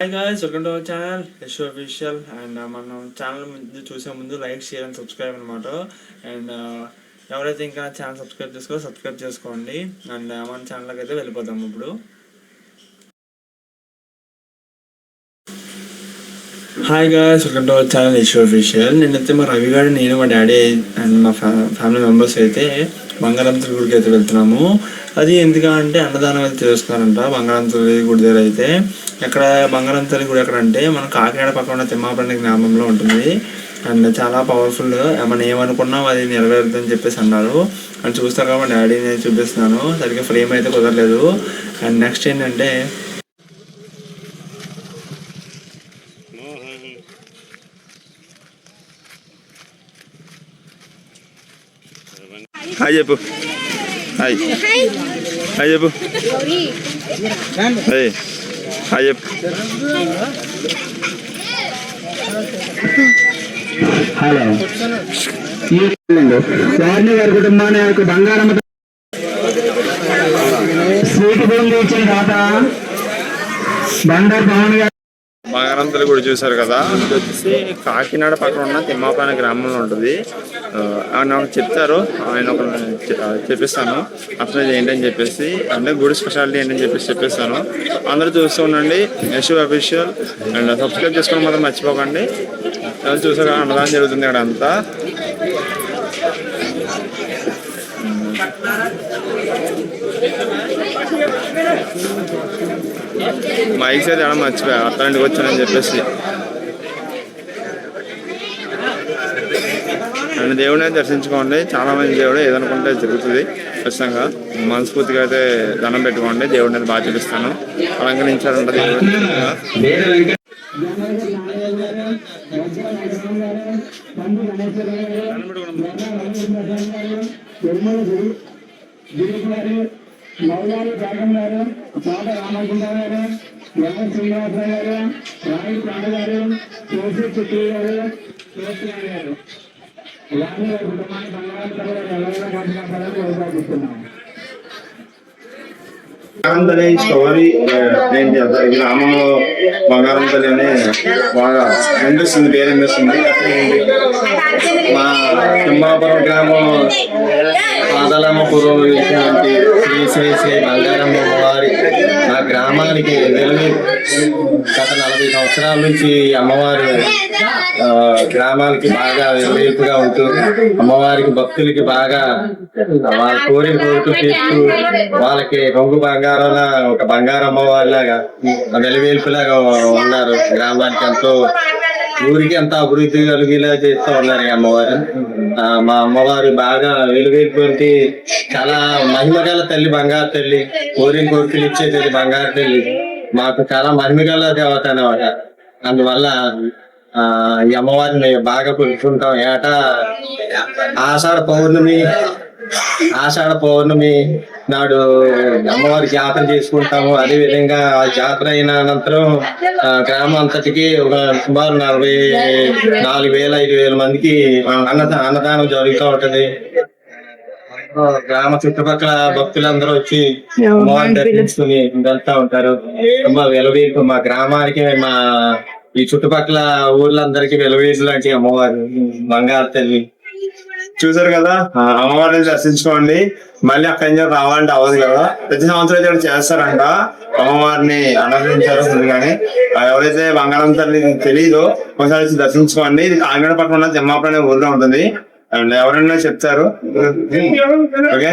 Hi guys welcome to our channel Yash official and మనం channel ముందు చూసే ముందు లైక్ షేర్ అండ్ సబ్స్క్రైబ్ అనమాట అండ్ ఎవరైతే ఇంకా ఛానల్ సబ్స్క్రైబ్ చేసుకో సబ్స్క్రైబ్ చేసుకోండి. అండ్ uh, మన ఛానల్కి అయితే వెళ్ళిపోతాం ఇప్పుడు. Hi guys welcome to our channel Yash official నేనైతే మా రవి గారు నేను మా డాడీ అండ్ మా ఫ్యా ఫ్యామిలీ మెంబర్స్ అయితే బంగారం తల్లి గుడికి అయితే వెళ్తున్నాము. అది ఎందుకంటే అన్నదానం అయితే చేస్తున్నారంట బంగారం తల్లి గుడి దగ్గర అయితే ఎక్కడ బంగారం తల్లి గుడి ఎక్కడ అంటే మన కాకినాడ పక్కన ఉన్న తిమ్మాపల్లి గ్రామంలో ఉంటుంది. అండ్ చాలా పవర్ఫుల్ మనం ఏమనుకున్నాం అది నెరవేరుతుందని చెప్పేసి అన్నారు. అండ్ చూస్తారు కాబట్టి డాడీని చూపిస్తున్నాను. సరిగ్గా ఫ్రేమ్ అయితే కుదరలేదు. అండ్ నెక్స్ట్ ఏంటంటే హాయ్ చెప్పు. హాయ్. హాయ్ చెప్పు. హాయ్. హాయ్ చెప్పు. హలో. వారిని వారి కుటుంబాన్ని యొక్క బంగారమ్మ స్వీట్ బోన్ తీర్చిన తాత బండారు పవన్ గారు బంగారం కూడా గుడి కదా. ఇది వచ్చేసి కాకినాడ పక్కన ఉన్న తిమ్మాపాన గ్రామంలో ఉంటుంది. ఆయన నాకు చెప్తారు. ఆయన ఒక చెప్పిస్తాను. అసలు ఏంటని చెప్పేసి అంటే గుడి స్పెషాలిటీ ఏంటని చెప్పేసి చెప్పిస్తాను. అందరూ చూస్తూ ఉండండి. యశు అఫీషియల్ అండ్ సబ్స్క్రైబ్ చేసుకోవడం మాత్రం మర్చిపోకండి. ఎవరు చూసారు అన్నదానం జరుగుతుంది ఇక్కడ అంతా. మైక్స్ అయితే ఎక్కడ మర్చిపోయా? అట్లాంటికి వచ్చానని చెప్పేసి. అండ్ దేవుడిని దర్శించుకోండి. చాలా మంది దేవుడు ఏదనుకుంటే జరుగుతుంది. ఖచ్చితంగా మనస్ఫూర్తిగా అయితే దండం పెట్టుకోండి. దేవుడిని అయితే బాగా చూపిస్తాను. అలంకరించాలి దేవుడు. వేద వెంకట మౌలాలి జాగం గారు తోట రామకృష్ణ గారు ఎం శ్రీనివాసరావు గారు రాయి కొండ గారు కేసీ చిట్టి గారు కేసీఆర్ గారు. ఇలాంటి వారి కుటుంబాన్ని బంగారం తల్లి ఎవరైనా పంచుకుంటారని కోరుకుంటున్నాను బంగారం తల్లి స్టోరీ ఏం చేస్తారు ఈ గ్రామంలో బంగారం తల్లి అని బాగా వినిపిస్తుంది పేరు వినిపిస్తుంది మా తిమ్మాపురం గ్రామం పూర్వం ఇచ్చినటువంటి శ్రీ శ్రీ శ్రీ బంగారమ్మ వారి మా గ్రామానికి వెళ్ళి గత నలభై సంవత్సరాల నుంచి అమ్మవారు గ్రామానికి బాగా వెలుగుగా ఉంటూ అమ్మవారికి భక్తులకి బాగా వాళ్ళ కోరిన కోరుతూ తీస్తూ వాళ్ళకి రంగు బంగారం ఒక బంగారు అమ్మవారిలాగా వెలువేల్పులాగా ఉన్నారు. గ్రామానికి ఎంతో ఊరికి ఎంత అభివృద్ధి కలిగేలా చేస్తూ ఉన్నారు ఈ అమ్మవారు. మా అమ్మవారు బాగా వెలుగైనటువంటి చాలా మహిమగల తల్లి బంగారు తల్లి కోరిన కోరికలు ఇచ్చే తల్లి బంగారు తల్లి. మాకు చాలా మహిమగల దేవత అన్నమాట. అందువల్ల ఆ ఈ అమ్మవారిని బాగా కొలుచుకుంటాం. ఏటా ఆషాఢ పౌర్ణమి ఆషాఢ పౌర్ణమి నాడు అమ్మవారి జాతర చేసుకుంటాము. అదే విధంగా ఆ జాతర అయిన అనంతరం గ్రామం అంతటికి ఒక సుమారు నలభై నాలుగు వేల ఐదు వేల మందికి అన్నదా అన్నదానం జరుగుతూ ఉంటది. గ్రామ చుట్టుపక్కల భక్తులందరూ వచ్చి అమ్మవారిని దర్శించుకుని వెళ్తా ఉంటారు. మా వెలవీపు మా గ్రామానికి మా ఈ చుట్టుపక్కల ఊర్లందరికీ వెలవీపు లాంటి అమ్మవారు బంగారు తల్లి. చూసారు కదా? అమ్మవారిని దర్శించుకోండి. మళ్ళీ అక్కడి నుంచి రావాలంటే అవ్వదు కదా ప్రతి సంవత్సరం ఇక్కడ చేస్తారంట. అమ్మవారిని ఆనందించారు కానీ ఎవరైతే బంగారం తల్లి తెలియదో ఒకసారి దర్శించుకోండి. ఇది కాకినాడ పక్కన తిమ్మాపురం అనే ఊర్లో ఉంటుంది. అండ్ ఎవరైనా చెప్తారు. ఓకే?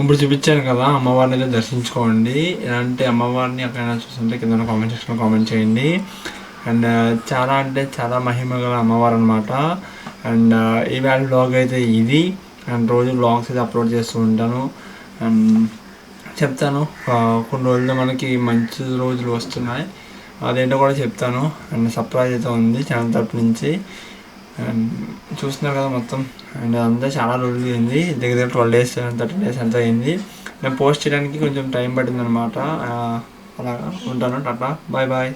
ఇప్పుడు చూపించాను కదా అమ్మవారిని అయితే దర్శించుకోండి. ఇలాంటి అమ్మవారిని ఎక్కడైనా చూస్తుంటే కింద కామెంట్ సెక్షన్లో కామెంట్ చేయండి. అండ్ చాలా అంటే చాలా మహిమ గల అమ్మవారు అనమాట అండ్ ఈ వ్యాల్ బ్లాగ్ అయితే ఇది. అండ్ రోజు బ్లాగ్స్ అయితే అప్లోడ్ చేస్తూ ఉంటాను. అండ్ చెప్తాను కొన్ని రోజుల్లో మనకి మంచి రోజులు వస్తున్నాయి. అదేంటో కూడా చెప్తాను. అండ్ సర్ప్రైజ్ అయితే ఉంది ఛానల్ తరపు నుంచి. అండ్ చూస్తున్నారు కదా మొత్తం. అండ్ అంతా చాలా రోజులు అయింది. దగ్గర దగ్గర ట్వెల్వ్ డేస్ థర్టీన్ డేస్ అంతా అయింది. నేను పోస్ట్ చేయడానికి కొంచెం టైం పట్టింది అనమాట అలాగా ఉంటాను. టాటా. Bye bye.